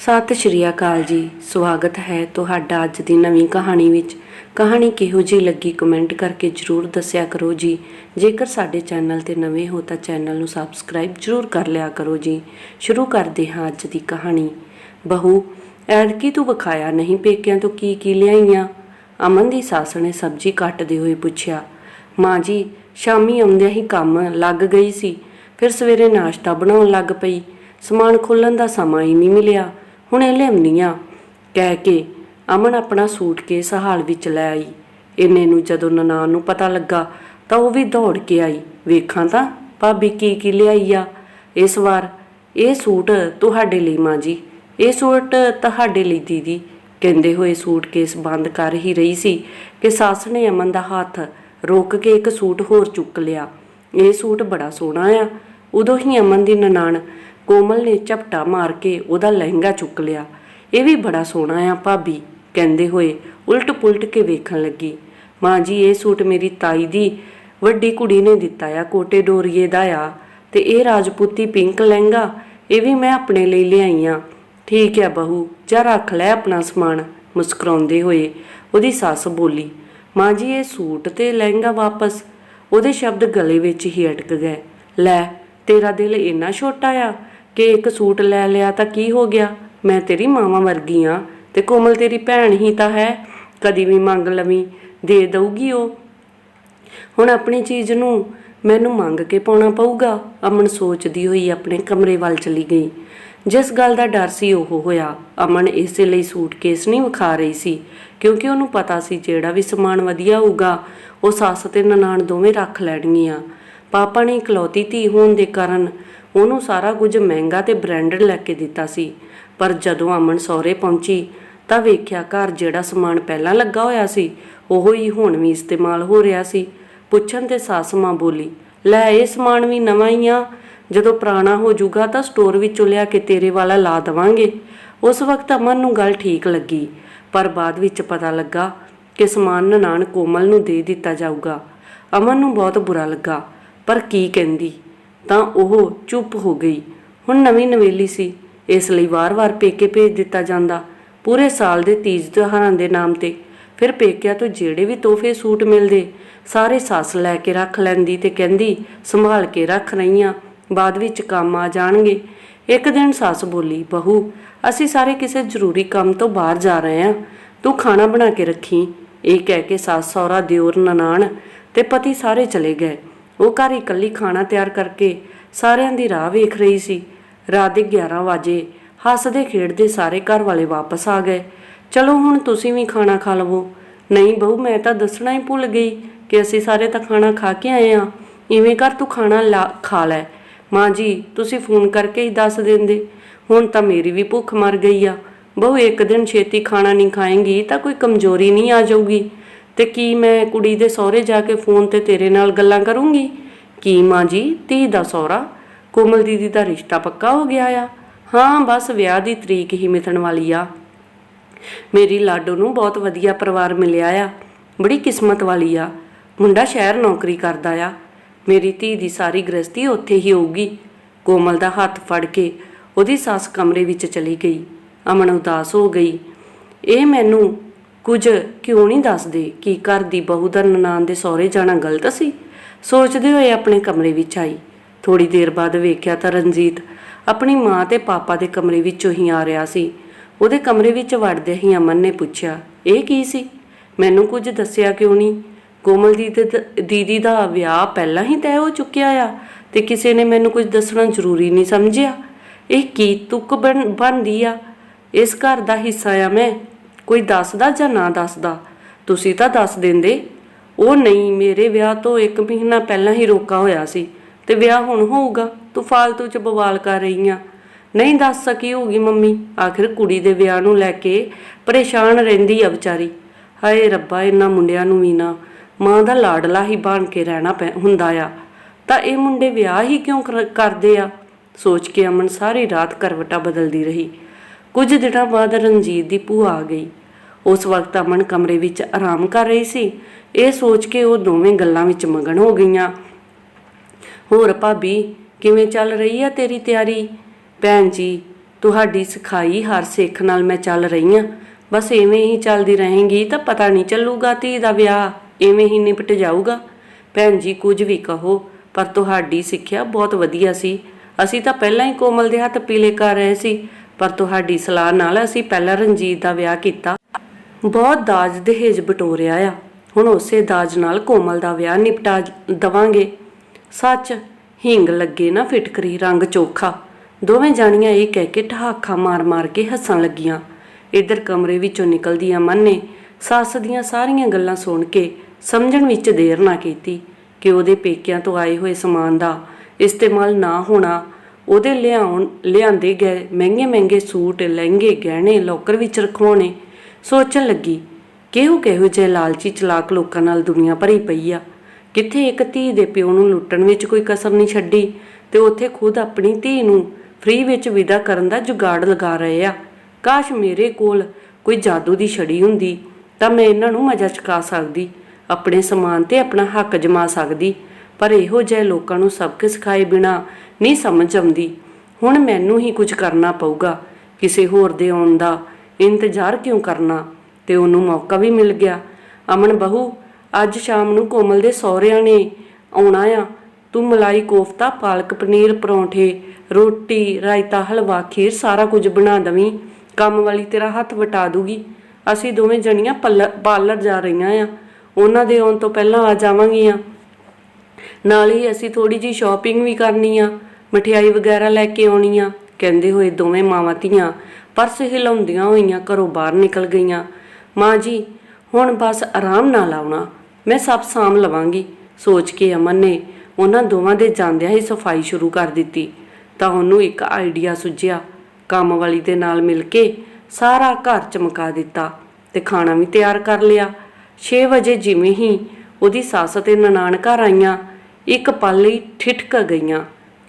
ਸਤਿ ਸ਼੍ਰੀ ਅਕਾਲ ਜੀ। ਸਵਾਗਤ ਹੈ ਤੁਹਾਡਾ ਅੱਜ ਦੀ ਨਵੀਂ ਕਹਾਣੀ ਵਿੱਚ। ਕਹਾਣੀ ਕਿਹੋ ਜਿਹੀ ਲੱਗੀ ਕਮੈਂਟ ਕਰਕੇ ਜਰੂਰ ਦੱਸਿਆ ਕਰੋ ਜੀ। ਜੇਕਰ ਸਾਡੇ ਚੈਨਲ ਤੇ ਨਵੇਂ ਹੋ ਤਾਂ ਚੈਨਲ ਨੂੰ ਸਬਸਕ੍ਰਾਈਬ ਜਰੂਰ ਕਰ ਲਿਆ ਕਰੋ ਜੀ। ਸ਼ੁਰੂ ਕਰਦੇ ਹਾਂ ਅੱਜ ਦੀ ਕਹਾਣੀ। ਬਹੂ, ਐਤਕੀ ਤੂੰ ਵਿਖਾਇਆ ਨਹੀਂ ਪੇਕਿਆਂ ਤੋਂ ਕੀ ਕੀ ਲਿਆਈਆਂ? ਅਮਨ ਦੀ ਸੱਸ ਨੇ ਸਬਜ਼ੀ ਕੱਟਦੇ ਹੋਏ ਪੁੱਛਿਆ, ਮਾਂ ਜੀ, ਸ਼ਾਮੀ ਆਉਂਦਿਆਂ ਹੀ ਕੰਮ ਲੱਗ ਗਈ ਸੀ। ਫਿਰ ਸਵੇਰੇ ਨਾਸ਼ਤਾ ਬਣਾਉਣ ਲੱਗ ਪਈ। ਸਮਾਨ ਖੋਲਣ ਦਾ ਸਮਾਂ ਹੀ ਨਹੀਂ ਮਿਲਿਆ। ਹੁਣ ਇਹ ਲਿਆਉਣੀਆਂ ਕਹਿ ਕੇ ਅਮਨ ਆਪਣਾ ਸੂਟਕੇਸ ਹਾਲ ਵਿੱਚ ਲੈ ਆਈ। ਇੰਨੇ ਨੂੰ ਜਦੋਂ ਨਨਾਣ ਨੂੰ ਪਤਾ ਲੱਗਾ ਤਾਂ ਉਹ ਵੀ ਦੌੜ ਕੇ ਆਈ। ਵੇਖਾਂ ਤਾਂ ਭਾਬੀ ਕੀ ਕੀ ਲਿਆਈ ਆ। ਇਸ ਵਾਰ ਇਹ ਸੂਟ ਤੁਹਾਡੇ ਲਈ ਮਾਂ ਜੀ। ਇਹ ਸੂਟ ਤੁਹਾਡੇ ਲਈ ਦੀਦੀ। ਕਹਿੰਦੇ ਹੋਏ ਸੂਟਕੇਸ ਬੰਦ ਕਰ ਹੀ ਰਹੀ ਸੀ ਕਿ ਸੱਸ ਨੇ ਅਮਨ ਦਾ ਹੱਥ ਰੋਕ ਕੇ ਇੱਕ ਸੂਟ ਹੋਰ ਚੁੱਕ ਲਿਆ। ਇਹ ਸੂਟ ਬੜਾ ਸੋਹਣਾ ਆ। ਉਦੋਂ ਹੀ ਅਮਨ ਦੀ ਨਨਾਣ ਕੋਮਲ ਨੇ ਝਪਟਾ ਮਾਰ ਕੇ ਉਹਦਾ ਲਹਿੰਗਾ ਚੁੱਕ ਲਿਆ। ਇਹ ਵੀ ਬੜਾ ਸੋਹਣਾ ਆ ਭਾਬੀ, ਕਹਿੰਦੇ ਹੋਏ ਉਲਟ ਪੁਲਟ ਕੇ ਵੇਖਣ ਲੱਗੀ। ਮਾਂ ਜੀ, ਇਹ ਸੂਟ ਮੇਰੀ ਤਾਈ ਦੀ ਵੱਡੀ ਕੁੜੀ ਨੇ ਦਿੱਤਾ ਆ, ਕੋਟੇ ਡੋਰੀਏ ਦਾ ਆ ਤੇ ਇਹ ਰਾਜਪੂਤੀ ਪਿੰਕ ਲਹਿੰਗਾ, ਇਹ ਵੀ ਮੈਂ ਆਪਣੇ ਲਈ ਲਿਆਈ ਆ। ਠੀਕ ਹੈ ਬਹੂ, ਜਾ ਰੱਖ ਲੈ ਆਪਣਾ ਸਮਾਨ, ਮੁਸਕਰਾਉਂਦੇ ਹੋਏ ਉਹਦੀ ਸੱਸ ਬੋਲੀ। ਮਾਂ ਜੀ, ਇਹ ਸੂਟ ਤੇ ਲਹਿੰਗਾ ਵਾਪਸ। ਉਹਦੇ ਸ਼ਬਦ ਗਲੇ ਵਿੱਚ ਹੀ ਅਟਕ ਗਏ। ਲੈ, ਤੇਰਾ ਦਿਲ ਇੰਨਾ ਛੋਟਾ ਆ ਕਿ ਇੱਕ ਸੂਟ ਲੈ ਲਿਆ ਤਾਂ ਕੀ ਹੋ ਗਿਆ? ਮੈਂ ਤੇਰੀ ਮਾਵਾਂ ਵਰਗੀ ਆ ਤੇ ਕੋਮਲ ਤੇਰੀ ਭੈਣ ਹੀ ਤਾਂ ਹੈ। ਕਦੀ ਵੀ ਮੰਗ ਲਵੀਂ, ਦੇ ਦਊਗੀ ਉਹ। ਹੁਣ ਆਪਣੀ ਚੀਜ਼ ਨੂੰ ਮੈਨੂੰ ਮੰਗ ਕੇ ਪਾਉਣਾ ਪਊਗਾ। ਅਮਨ ਸੋਚਦੀ ਹੋਈ ਆਪਣੇ ਕਮਰੇ ਵੱਲ ਚਲੀ ਗਈ। ਜਿਸ ਗੱਲ ਦਾ ਡਰ ਸੀ ਉਹ ਹੋਇਆ। ਅਮਨ ਇਸੇ ਲਈ ਸੂਟਕੇਸ ਨਹੀਂ ਵਿਖਾ ਰਹੀ ਸੀ, ਕਿਉਂਕਿ ਉਹਨੂੰ ਪਤਾ ਸੀ ਜਿਹੜਾ ਵੀ ਸਮਾਨ ਵਧੀਆ ਹੋਊਗਾ, ਉਹ ਸੱਸ ਤੇ ਨਨਾਣ ਦੋਵੇਂ ਰੱਖ ਲੈਣਗੀਆਂ। ਪਾਪਾ ਨੇ ਇਕਲੌਤੀ ਧੀ ਹੋਣ ਦੇ ਕਾਰਨ ਉਹਨੂੰ ਸਾਰਾ ਕੁਝ ਮਹਿੰਗਾ ਤੇ ਬ੍ਰਾਂਡਡ ਲੈ ਕੇ ਦਿੱਤਾ ਸੀ। ਪਰ ਜਦੋਂ ਅਮਨ ਸਹੁਰੇ ਪਹੁੰਚੀ ਤਾਂ ਵੇਖਿਆ ਘਰ ਜਿਹੜਾ ਸਮਾਨ ਪਹਿਲਾਂ ਲੱਗਾ ਹੋਇਆ ਸੀ, ਉਹੋ ਹੀ ਹੁਣ ਵੀ ਇਸਤੇਮਾਲ ਹੋ ਰਿਹਾ ਸੀ। ਪੁੱਛਣ ਤੇ ਸਾਸ ਮਾਂ ਬੋਲੀ, ਲੈ, ਇਹ ਸਮਾਨ ਵੀ ਨਵਾਂ ਹੀ ਆ। ਜਦੋਂ ਪੁਰਾਣਾ ਹੋ ਜਾਊਗਾ ਤਾਂ ਸਟੋਰ ਵਿੱਚੋਂ ਲਿਆ ਕੇ ਤੇਰੇ ਵਾਲਾ ਲਾ ਦਵਾਂਗੇ। ਉਸ ਵਕਤ ਅਮਨ ਨੂੰ ਗੱਲ ਠੀਕ ਲੱਗੀ, ਪਰ ਬਾਅਦ ਵਿੱਚ ਪਤਾ ਲੱਗਾ ਕਿ ਸਮਾਨ ਨਨਾਣ ਕੋਮਲ ਨੂੰ ਦੇ ਦਿੱਤਾ ਜਾਊਗਾ। ਅਮਨ ਨੂੰ ਬਹੁਤ ਬੁਰਾ ਲੱਗਾ। ਪਰ ਕੀ ਕਹਿੰਦੀ? ਤਾਂ ਉਹ ਚੁੱਪ ਹੋ ਗਈ। ਹੁਣ ਨਵੀਂ ਨਵੇਲੀ ਸੀ। ਇਸ ਲਈ ਵਾਰ-ਵਾਰ ਪੇਕੇ ਭੇਜ ਦਿੱਤਾ ਜਾਂਦਾ। ਪੂਰੇ ਸਾਲ ਦੇ ਤੀਜ ਤਿਉਹਾਰਾਂ ਦੇ ਨਾਮ ਤੇ। ਫਿਰ ਪੇਕਿਆਂ ਤੋਂ ਜਿਹੜੇ ਵੀ ਤੋਹਫੇ ਸੂਟ ਮਿਲਦੇ, ਸਾਰੇ ਸੱਸ ਲੈ ਕੇ ਰੱਖ ਲੈਂਦੀ ਤੇ ਕਹਿੰਦੀ, ਸੰਭਾਲ ਕੇ ਰੱਖ ਰਹੀਆਂ। ਬਾਅਦ ਵਿੱਚ ਕੰਮ ਆ ਜਾਣਗੇ। ਇੱਕ ਦਿਨ ਸੱਸ ਬੋਲੀ, ਬਹੂ, ਅਸੀਂ ਸਾਰੇ ਕਿਸੇ ਜ਼ਰੂਰੀ ਕੰਮ ਤੋਂ ਬਾਹਰ ਜਾ ਰਹੇ ਹਾਂ। ਤੂੰ ਖਾਣਾ ਬਣਾ ਕੇ ਰੱਖੀ। ਇਹ ਕਹਿ ਕੇ ਸੱਸ, ਸਹੁਰਾ, ਦਿਓਰ, ਨਨਾਣ ਤੇ ਪਤੀ ਸਾਰੇ ਚਲੇ ਗਏ। ਉਹ ਘਰ ਇਕੱਲੀ ਖਾਣਾ ਤਿਆਰ ਕਰਕੇ ਸਾਰਿਆਂ ਦੀ ਰਾਹ ਵੇਖ ਰਹੀ ਸੀ। ਰਾਤ ਦੇ 11 ਵਜੇ ਹੱਸਦੇ ਖੇਡਦੇ ਸਾਰੇ ਘਰ ਵਾਲੇ ਵਾਪਸ ਆ ਗਏ। ਚਲੋ ਹੁਣ ਤੁਸੀਂ ਵੀ ਖਾਣਾ ਖਾ ਲਵੋ। ਨਹੀਂ ਬਹੂ, ਮੈਂ ਤਾਂ ਦੱਸਣਾ ਹੀ ਭੁੱਲ ਗਈ ਕਿ ਅਸੀਂ ਸਾਰੇ ਤਾਂ ਖਾਣਾ ਖਾ ਕੇ ਆਏ ਆ ਇਵੇਂ ਕਰ ਤੂੰ ਖਾਣਾ ਲਾ- ਖਾ ਲੈ। ਮਾਂ ਜੀ, ਤੁਸੀਂ ਫੋਨ ਕਰਕੇ ਹੀ ਦੱਸ ਦਿੰਦੇ। ਹੁਣ ਤਾਂ ਮੇਰੀ ਵੀ ਭੁੱਖ ਮਰ ਗਈ ਆ। ਬਹੁ, ਇੱਕ ਦਿਨ ਛੇਤੀ ਖਾਣਾ ਨਹੀਂ ਖਾਏਂਗੀ ਤਾਂ ਕੋਈ ਕਮਜ਼ੋਰੀ ਨਹੀਂ ਆ ਜਾਊਗੀ। ਤੇ ਕੀ ਮੈਂ ਕੁੜੀ ਦੇ ਸਹੁਰੇ ਜਾ ਕੇ ਫੋਨ ਤੇ ਤੇਰੇ ਨਾਲ ਗੱਲਾਂ ਕਰੂੰਗੀ? ਕੀ ਮਾਂ ਜੀ, ਧੀ ਦਾ ਸਹੁਰਾ? ਕੋਮਲ ਦੀਦੀ ਦਾ ਰਿਸ਼ਤਾ ਪੱਕਾ ਹੋ ਗਿਆ ਆ? ਹਾਂ, ਬਸ ਵਿਆਹ ਦੀ ਤਰੀਕ ਹੀ ਮਿਥਣ ਵਾਲੀ ਆ। ਮੇਰੀ ਲਾਡੋ ਨੂੰ ਬਹੁਤ ਵਧੀਆ ਪਰਿਵਾਰ ਮਿਲਿਆ ਆ। ਬੜੀ ਕਿਸਮਤ ਵਾਲੀ ਆ। ਮੁੰਡਾ ਸ਼ਹਿਰ ਨੌਕਰੀ ਕਰਦਾ ਆ। ਮੇਰੀ ਧੀ ਦੀ ਸਾਰੀ ਗ੍ਰਸਤੀ ਉੱਥੇ ਹੀ ਹੋਊਗੀ। ਕੋਮਲ ਦਾ ਹੱਥ ਫੜ ਕੇ ਉਹਦੀ ਸੱਸ ਕਮਰੇ ਵਿੱਚ ਚਲੀ ਗਈ। ਅਮਨ ਉਦਾਸ ਹੋ ਗਈ। ਇਹ ਮੈਨੂੰ ਕੁਝ ਕਿਉਂ ਨਹੀਂ ਦੱਸਦੇ ਕਿ ਘਰ ਦੀ ਬਹੂ ਦਾ ਨਨਾਣ ਦੇ ਸਹੁਰੇ ਜਾਣਾ ਗਲਤ ਸੀ? ਸੋਚਦੇ ਹੋਏ ਆਪਣੇ ਕਮਰੇ ਵਿੱਚ ਆਈ। ਥੋੜੀ ਦੇਰ ਬਾਅਦ ਵੇਖਿਆ ਤਾਂ ਰਣਜੀਤ ਆਪਣੀ ਮਾਂ ਤੇ ਪਾਪਾ ਦੇ ਕਮਰੇ ਵਿੱਚੋਂ ਹੀ ਆ ਰਿਹਾ ਸੀ। ਉਹਦੇ ਕਮਰੇ ਵਿੱਚ ਵੜਦੇ ਹੀ ਅਮਨ ਨੇ ਪੁੱਛਿਆ, ਇਹ ਕੀ ਸੀ? ਮੈਨੂੰ ਕੁਝ ਦੱਸਿਆ ਕਿਉਂ ਨਹੀਂ? ਕੋਮਲ ਦੀ ਤੇ ਦੀਦੀ ਦਾ ਵਿਆਹ ਪਹਿਲਾਂ ਹੀ ਤੈਅ ਹੋ ਚੁੱਕਿਆ ਆ ਤੇ ਕਿਸੇ ਨੇ ਮੈਨੂੰ ਕੁਝ ਦੱਸਣਾ ਜ਼ਰੂਰੀ ਨਹੀਂ ਸਮਝਿਆ। ਇਹ ਕੀ ਤੁਕ ਬਣ- ਬਣਦੀ ਆ? ਇਸ ਘਰ ਦਾ ਹਿੱਸਾ ਆ ਮੈਂ। ਕੋਈ ਦੱਸਦਾ ਜਾਂ ਨਾ ਦੱਸਦਾ? ਤੁਸੀਂ ਤਾਂ ਦੱਸ ਦਿੰਦੇ। ਉਹ ਨਹੀਂ, ਮੇਰੇ ਵਿਆਹ ਤੋਂ 1 ਮਹੀਨਾ ਪਹਿਲਾਂ ਹੀ ਰੋਕਾ ਹੋਇਆ ਸੀ ਤੇ ਵਿਆਹ ਹੁਣ ਹੋਊਗਾ। ਤੂੰ ਫਾਲਤੂ ਚ ਬਵਾਲ ਕਰ ਰਹੀ ਆ। ਨਹੀਂ ਦੱਸ ਸਕੀ ਹੋਊਗੀ ਮੰਮੀ। ਆਖਿਰ ਕੁੜੀ ਦੇ ਵਿਆਹ ਨੂੰ ਲੈ ਕੇ ਪਰੇਸ਼ਾਨ ਰਹਿੰਦੀ ਆ ਵਿਚਾਰੀ। ਹਾਏ ਰੱਬਾ, ਇਹਨਾਂ ਮੁੰਡਿਆਂ ਨੂੰ ਵੀ ਨਾ। ਮਾਂ ਦਾ ਲਾਡਲਾ ਹੀ ਬਣ ਕੇ ਰਹਿਣਾ ਪੈ, ਹੁੰਦਾ ਆ। ਤਾਂ ਇਹ ਮੁੰਡੇ ਵਿਆਹ ਹੀ ਕਿਉਂ ਕਰ- ਕਰਦੇ ਆ? ਸੋਚ ਕੇ ਅਮਨ ਸਾਰੀ ਰਾਤ ਕਰਵਟਾ ਬਦਲਦੀ ਰਹੀ। ਕੁਝ ਦਿਨਾਂ ਬਾਅਦ ਰਣਜੀਤ ਦੀ ਭੂਆ ਆ ਗਈ। ਉਸ ਵਕਤ ਅਮਨ ਕਮਰੇ ਵਿੱਚ ਆਰਾਮ ਕਰ ਰਹੀ ਸੀ। ਇਹ ਸੋਚ ਕੇ ਉਹ ਦੋਵੇਂ ਗੱਲਾਂ ਵਿੱਚ ਮਗਨ ਹੋ ਗਈਆਂ। ਹੋਰ ਭਾਬੀ, ਕਿਵੇਂ ਚੱਲ ਰਹੀ ਆ ਤੇਰੀ ਤਿਆਰੀ? ਭੈਣ ਜੀ, ਤੁਹਾਡੀ ਸਿਖਾਈ ਹਰ ਸਿੱਖ ਨਾਲ ਮੈਂ ਚੱਲ ਰਹੀ ਆ। ਬਸ ਐਵੇਂ ਹੀ ਚੱਲਦੀ ਰਹੇਗੀ ਤਾਂ ਪਤਾ ਨਹੀਂ ਚੱਲੂਗਾ ਧੀ ਦਾ ਵਿਆਹ, ਐਵੇਂ ਹੀ ਨਿਪਟ ਜਾਊਗਾ। ਭੈਣ ਜੀ, ਕੁਝ ਵੀ ਕਹੋ, ਪਰ ਤੁਹਾਡੀ ਸਿੱਖਿਆ ਬਹੁਤ ਵਧੀਆ ਸੀ। ਅਸੀਂ ਤਾਂ ਪਹਿਲਾਂ ਹੀ ਕੋਮਲ ਦੇ ਹੱਥ ਪੀਲੇ ਕਰ ਰਹੇ ਸੀ, ਪਰ ਤੁਹਾਡੀ ਸਲਾਹ ਨਾਲ ਅਸੀਂ ਪਹਿਲਾਂ ਰਣਜੀਤ ਦਾ ਵਿਆਹ ਕੀਤਾ। ਬਹੁਤ ਦਾਜ ਦਹੇਜ ਬਟੋਰਿਆ ਆ। ਹੁਣ ਉਸੇ ਦਾਜ ਨਾਲ ਕੋਮਲ ਦਾ ਵਿਆਹ ਨਿਪਟਾ ਦਵਾਂਗੇ। ਸੱਚ, ਹਿੰਗ ਲੱਗੇ ਨਾ ਫਿਟਕਰੀ ਰੰਗ ਚੋਖਾ। ਦੋਵੇਂ ਜਾਣੀਆਂ ਇਹ ਕਹਿ ਕੇ ਠਹਾਕਾ ਮਾਰ-ਮਾਰ ਕੇ ਹੱਸਣ ਲੱਗੀਆਂ। ਇਧਰ ਕਮਰੇ ਵਿੱਚੋਂ ਨਿਕਲਦੀ ਅਮਨ ਨੇ ਸੱਸ ਦੀਆਂ ਸਾਰੀਆਂ ਗੱਲਾਂ ਸੁਣ ਕੇ ਸਮਝਣ ਵਿੱਚ ਦੇਰ ਨਾ ਕੀਤੀ ਕਿ ਉਹਦੇ ਪੇਕਿਆਂ ਤੋਂ ਆਏ ਹੋਏ ਸਮਾਨ ਦਾ ਇਸਤੇਮਾਲ ਨਾ ਹੋਣਾ। ਉਹਦੇ ਲਿਆਉਣ, ਲਿਆਂਦੇ ਗਏ ਮਹਿੰਗੇ-ਮਹਿੰਗੇ ਸੂਟ, ਲਹਿੰਗੇ, ਗਹਿਣੇ, ਲੋਕਰ ਵਿੱਚ ਰਖਵਾਉਣੇ। ਸੋਚਣ ਲੱਗੀ, ਕਿਹੋ ਕਿਹੋ ਜਿਹੇ ਲਾਲਚੀ ਚਲਾਕ ਲੋਕਾਂ ਨਾਲ ਦੁਨੀਆ ਭਰੀ ਪਈ ਆ। ਕਿੱਥੇ ਇੱਕ ਧੀ ਦੇ ਪਿਓ ਨੂੰ ਲੁੱਟਣ ਵਿੱਚ ਕੋਈ ਕਸਰ ਨਹੀਂ ਛੱਡੀ ਤੇ ਉੱਥੇ ਖੁਦ ਆਪਣੀ ਧੀ ਨੂੰ ਫ੍ਰੀ ਵਿੱਚ ਵਿਦਾ ਕਰਨ ਦਾ ਜੁਗਾੜ ਲਗਾ ਰਹੇ ਆ। ਕਾਸ਼ ਮੇਰੇ ਕੋਲ ਕੋਈ ਜਾਦੂ ਦੀ ਛੜੀ ਹੁੰਦੀ ਤਾਂ ਮੈਂ ਇਹਨਾਂ ਨੂੰ ਮਜ਼ਾ ਚਕਾ ਸਕਦੀ, ਆਪਣੇ ਸਮਾਨ ਤੇ ਆਪਣਾ ਹੱਕ ਜਮਾ ਸਕਦੀ, ਪਰ ਇਹੋ ਜਿਹੇ ਲੋਕਾਂ ਨੂੰ ਸਬਕ ਸਿਖਾਏ ਬਿਨਾ ਨਹੀਂ ਸਮਝ ਆਉਂਦੀ। ਹੁਣ ਮੈਨੂੰ ਹੀ ਕੁਝ ਕਰਨਾ ਪਊਗਾ, ਕਿਸੇ ਹੋਰ ਦੇ ਆਉਣ ਦਾ ਇੰਤਜ਼ਾਰ ਕਿਉਂ ਕਰਨਾ? ਤੇ ਉਹਨੂੰ ਮੌਕਾ ਵੀ ਮਿਲ ਗਿਆ। ਅਮਨ ਬਹੂ, ਅੱਜ ਸ਼ਾਮ ਨੂੰ ਕੋਮਲ ਦੇ ਸਹੁਰਿਆਂ ਨੇ ਆਉਣਾ ਆ। ਤੂੰ ਮਲਾਈ ਕੋਫਤਾ, ਪਾਲਕ ਪਨੀਰ, ਪਰੌਂਠੇ, ਰੋਟੀ, ਰਾਇਤਾ, ਹਲਵਾ, ਖੀਰ, ਸਾਰਾ ਕੁਝ ਬਣਾ ਦਵੀਂ। ਕੰਮ ਵਾਲੀ ਤੇਰਾ ਹੱਥ ਵਟਾ ਦੂਗੀ। ਅਸੀਂ ਦੋਵੇਂ ਜਣੀਆਂ ਪੱਲ- ਪਾਰਲਰ ਜਾ ਰਹੀਆਂ ਆ। ਉਹਨਾਂ ਦੇ ਆਉਣ ਤੋਂ ਪਹਿਲਾਂ ਆ ਜਾਵਾਂਗੀਆਂ ਨਾਲ ਹੀ ਅਸੀਂ ਥੋੜੀ ਜੀ ਸ਼ਾਪਿੰਗ ਵੀ ਕਰਨੀ ਆ। ਮਠਿਆਈ ਵਗੈਰਾ ਲੈ ਕੇ ਆਉਣੀ ਆ। ਕਹਿੰਦੇ ਹੋਏ ਦੋਵੇਂ ਮਾਵਾਂ ਧੀਆਂ ਪਰਸ ਹਿਲਾਉਂਦੀਆਂ ਹੋਈਆਂ ਘਰੋਂ ਬਾਹਰ ਨਿਕਲ ਗਈਆਂ। ਮਾਂ ਜੀ, ਹੁਣ ਬਸ ਆਰਾਮ ਨਾਲ ਆਉਣਾ। ਮੈਂ ਸਭ ਸਾਂਭ ਲਵਾਂਗੀ। ਸੋਚ ਕੇ ਅਮਨ ਨੇ ਉਹਨਾਂ ਦੋਵਾਂ ਦੇ ਜਾਂਦਿਆਂ ਹੀ ਸਫ਼ਾਈ ਸ਼ੁਰੂ ਕਰ ਦਿੱਤੀ। ਤਾਂ ਉਹਨੂੰ ਇੱਕ ਆਈਡੀਆ ਸੁਝਿਆ। ਕੰਮ ਵਾਲੀ ਦੇ ਨਾਲ ਮਿਲ ਕੇ ਸਾਰਾ ਘਰ ਚਮਕਾ ਦਿੱਤਾ ਤੇ ਖਾਣਾ ਵੀ ਤਿਆਰ ਕਰ ਲਿਆ। 6 ਵਜੇ ਜਿਵੇਂ ਹੀ ਉਹਦੀ ਸੱਸ ਤੇ ਨਨਾਣ ਘਰ ਆਈਆਂ, ਇੱਕ ਪਲ ਲਈ ਠਿਠਕ ਗਈਆਂ,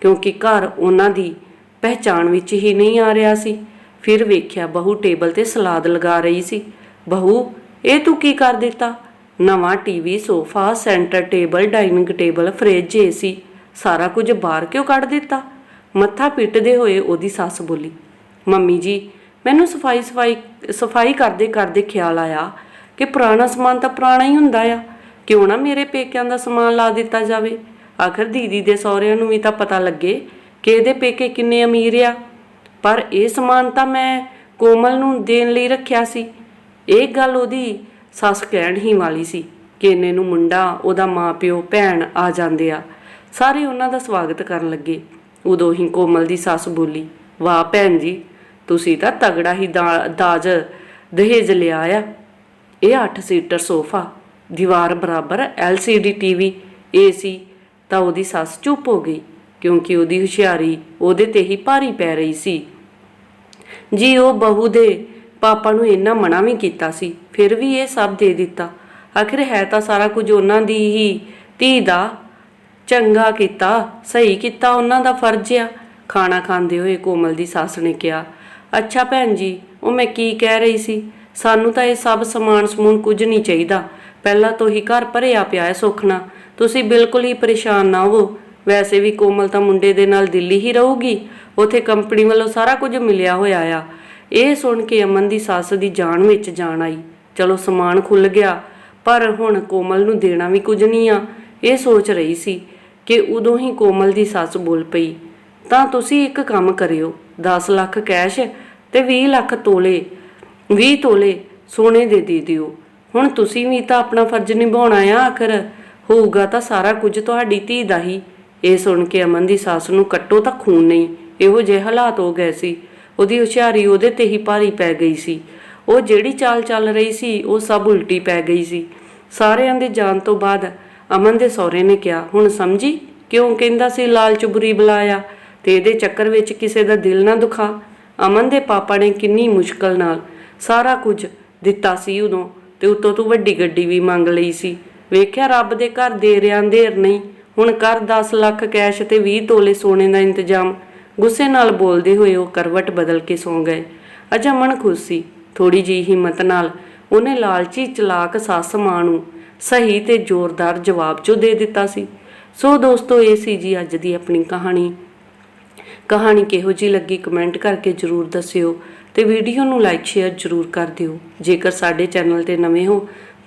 ਕਿਉਂਕਿ ਘਰ ਉਹਨਾਂ ਦੀ ਪਹਿਚਾਣ ਵਿੱਚ ਹੀ ਨਹੀਂ ਆ ਰਿਹਾ ਸੀ। ਫਿਰ ਵੇਖਿਆ ਬਹੂ ਟੇਬਲ ਤੇ ਸਲਾਦ ਲਗਾ ਰਹੀ ਸੀ। ਬਹੂ, ਇਹ ਤੂੰ ਕੀ ਕਰ ਦਿੱਤਾ? ਨਵਾਂ TV sofa, centre table, dining table, fridge AC ਸਾਰਾ ਕੁਝ ਬਾਹਰ ਕਿਉਂ ਕੱਢ ਦਿੱਤਾ? ਮੱਥਾ ਪਿੱਟਦੇ ਹੋਏ ਉਹਦੀ ਸੱਸ ਬੋਲੀ, ਮੰਮੀ ਜੀ, ਮੈਨੂੰ ਸਫ਼ਾਈ ਸਫ਼ਾਈ ਸਫ਼ਾਈ ਕਰਦੇ ਕਰਦੇ ਖਿਆਲ ਆਇਆ ਕਿ ਪੁਰਾਣਾ ਸਮਾਨ ਤਾਂ ਪੁਰਾਣਾ ਹੀ ਹੁੰਦਾ ਆ। ਕਿਉਂ ਨਾ ਮੇਰੇ ਪੇਕਿਆਂ ਦਾ ਸਮਾਨ ਲਾ ਦਿੱਤਾ ਜਾਵੇ? ਆਖਰ ਦੀਦੀ ਦੇ ਸਹੁਰਿਆਂ ਨੂੰ ਵੀ ਤਾਂ ਪਤਾ ਲੱਗੇ ਕਿ ਇਹਦੇ ਪੇਕੇ ਕਿੰਨੇ ਅਮੀਰ ਆ। ਪਰ ਇਹ ਸਮਾਨ ਤਾਂ ਮੈਂ ਕੋਮਲ ਨੂੰ ਦੇਣ ਲਈ ਰੱਖਿਆ ਸੀ। ਇਹ ਗੱਲ ਉਹਦੀ ਸੱਸ ਕਹਿਣ ਹੀ ਵਾਲੀ ਸੀ ਕਿ ਨੂੰ ਮੁੰਡਾ, ਉਹਦਾ ਮਾਪਿਓ, ਭੈਣ ਆ ਜਾਂਦੇ ਆ। ਸਾਰੇ ਉਹਨਾਂ ਦਾ ਸਵਾਗਤ ਕਰਨ ਲੱਗੇ। ਉਦੋਂ ਹੀ ਕੋਮਲ ਦੀ ਸੱਸ ਬੋਲੀ, ਵਾਹ ਭੈਣ ਜੀ, ਤੁਸੀਂ ਤਾਂ ਤਗੜਾ ਹੀ ਦਾਜ ਦਹੇਜ ਲਿਆ ਆ। ਇਹ 8 ਸੀਟਰ ਸੋਫਾ, ਦੀਵਾਰ ਬਰਾਬਰ LCD ਟੀਵੀ ਏਸੀ ਤਾਂ ਉਹਦੀ ਸੱਸ ਚੁੱਪ ਹੋ ਗਈ। ਕਿਉਂਕਿ ਉਹਦੀ ਹੁਸ਼ਿਆਰੀ ਉਹਦੇ ਤੇ ਹੀ ਭਾਰੀ ਪੈ ਰਹੀ ਸੀ। ਜੀ ਉਹ ਬਹੂ ਦੇ ਪਾਪਾ ਨੂੰ ਇੰਨਾ ਮਨਾ ਵੀ ਕੀਤਾ ਸੀ, ਫਿਰ ਵੀ ਇਹ ਸਭ ਦੇ ਦਿੱਤਾ। ਆਖਿਰ ਹੈ ਤਾਂ ਸਾਰਾ ਕੁਝ ਉਹਨਾਂ ਦੀ ਹੀ ਧੀ ਦਾ ਚੰਗਾ ਕੀਤਾ, ਸਹੀ ਕੀਤਾ, ਉਹਨਾਂ ਦਾ ਫਰਜ਼ ਆ। ਖਾਣਾ ਖਾਂਦੇ ਹੋਏ ਕੋਮਲ ਦੀ ਸੱਸ ਨੇ ਕਿਹਾ, ਅੱਛਾ ਭੈਣ ਜੀ, ਉਹ ਮੈਂ ਕੀ ਕਹਿ ਰਹੀ ਸੀ? ਸਾਨੂੰ ਤਾਂ ਇਹ ਸਭ ਸਮਾਨ ਸਮੂਨ ਕੁਝ ਨਹੀਂ ਚਾਹੀਦਾ। ਪਹਿਲਾਂ ਤੋਂ ਹੀ ਘਰ ਭਰਿਆ ਪਿਆ ਹੈ ਸੁਖਣਾ ਤੁਸੀਂ ਬਿਲਕੁਲ ਹੀ ਪਰੇਸ਼ਾਨ ਨਾ ਹੋਵੋ। ਵੈਸੇ ਵੀ ਕੋਮਲ ਤਾਂ ਮੁੰਡੇ ਦੇ ਨਾਲ ਦਿੱਲੀ ਹੀ ਰਹੂਗੀ। ਉਥੇ ਕੰਪਨੀ ਵੱਲੋਂ ਸਾਰਾ ਕੁਝ ਮਿਲਿਆ ਹੋਇਆ ਆ। ਇਹ ਸੁਣ ਕੇ ਅਮਨ ਦੀ ਸੱਸ ਦੀ ਜਾਨ ਵਿੱਚ ਜਾਨ ਆਈ। ਚਲੋ ਸਮਾਨ ਖੁੱਲ ਗਿਆ, ਪਰ ਹੁਣ ਕੋਮਲ ਨੂੰ ਦੇਣਾ ਵੀ ਕੁਝ ਨਹੀਂ ਆ। ਇਹ ਸੋਚ ਰਹੀ ਸੀ ਕਿ ਉਦੋਂ ਹੀ ਕੋਮਲ ਦੀ ਸੱਸ ਬੋਲ ਪਈ, ਤਾਂ ਤੁਸੀਂ ਇੱਕ ਕੰਮ ਕਰਿਓ 10 ਲੱਖ ਕੈਸ਼ ਤੇ 20 ਲੱਖ ਤੋਲੇ 20 ਤੋਲੇ ਸੋਨੇ ਦੇ ਦੇ ਦਿਓ। ਹੁਣ ਤੁਸੀਂ ਵੀ ਤਾਂ ਆਪਣਾ ਫਰਜ਼ ਨਿਭਾਉਣਾ ਆ ਆਖਰ। ਹੋਊਗਾ ਤਾਂ ਸਾਰਾ ਕੁਝ ਤੁਹਾਡੀ ਧੀ ਦਾ ਹੀ। ਇਹ ਸੁਣ ਕੇ ਅਮਨ ਦੀ ਸੱਸ ਨੂੰ ਕੱਟੋ ਤਾਂ ਖੂਨ ਨਹੀਂ, ਇਹੋ ਜਿਹੇ ਹਾਲਾਤ ਹੋ ਗਏ ਸੀ। ਉਹਦੀ ਹੁਸ਼ਿਆਰੀ ਉਹਦੇ ਤੇ ਹੀ ਭਾਰੀ ਪੈ ਗਈ ਸੀ। ਉਹ ਜਿਹੜੀ ਚਾਲ ਚੱਲ ਰਹੀ ਸੀ, ਉਹ ਸਭ ਉਲਟੀ ਪੈ ਗਈ ਸੀ। ਸਾਰਿਆਂ ਦੇ ਜਾਣ ਤੋਂ ਬਾਅਦ ਅਮਨ ਦੇ ਸਹੁਰੇ ਨੇ ਕਿਹਾ, ਹੁਣ ਸਮਝੀ? ਕਿਉਂ ਕਹਿੰਦਾ ਸੀ ਲਾਲਚ ਬੁਰੀ ਬੁਲਾਇਆ? ਤੇ ਇਹਦੇ ਚੱਕਰ ਵਿੱਚ ਕਿਸੇ ਦਾ ਦਿਲ ਨਾ ਦੁਖਾ? ਅਮਨ ਦੇ ਪਾਪਾ ਨੇ ਕਿੰਨੀ ਮੁਸ਼ਕਲ ਨਾਲ ਸਾਰਾ ਕੁਝ ਦਿੱਤਾ ਸੀ ਉਦੋਂ, ਤੇ ਉਤੋਂ ਤੂੰ ਵੱਡੀ ਗੱਡੀ ਵੀ ਮੰਗ ਲਈ ਸੀ। ਵੇਖਿਆ ਰੱਬ ਦੇ ਘਰ ਦੇ ਰਿਆਂ ਦੇਰ ਨਹੀਂ। ਹੁਣ ਕਰ 10 ਲੱਖ ਕੈਸ਼ ਤੇ 20 ਤੋਲੇ ਸੋਨੇ ਦਾ ਇੰਤਜ਼ਾਮ। ਗੁੱਸੇ ਨਾਲ ਬੋਲਦੇ ਹੋਏ ਉਹ ਕਰਵਟ ਬਦਲ ਕੇ ਸੌਂ ਗਏ। ਅਜ ਅਮਨ ਖੁਸ਼ ਸੀ। ਥੋੜੀ ਜਿਹੀ ਹਿੰਮਤ ਨਾਲ ਉਹਨੇ ਲਾਲਚੀ, ਚਲਾਕ ਸੱਸ ਮਾਂ ਨੂੰ ਸਹੀ ਤੇ ਜ਼ੋਰਦਾਰ ਜਵਾਬ ਜੋ ਦੇ ਦਿੱਤਾ ਸੀ। ਸੋ ਦੋਸਤੋ, ਇਹ ਸੀ ਜੀ ਅੱਜ ਦੀ ਆਪਣੀ ਕਹਾਣੀ। ਕਹਾਣੀ ਕਿਹੋ ਜੀ ਲੱਗੀ ਕਮੈਂਟ ਕਰਕੇ ਜਰੂਰ ਦੱਸਿਓ ਤੇ ਵੀਡੀਓ ਨੂੰ ਲਾਈਕ, ਸ਼ੇਅਰ ਜਰੂਰ ਕਰ ਦਿਓ। ਜੇਕਰ ਸਾਡੇ ਚੈਨਲ ਤੇ ਨਵੇਂ ਹੋ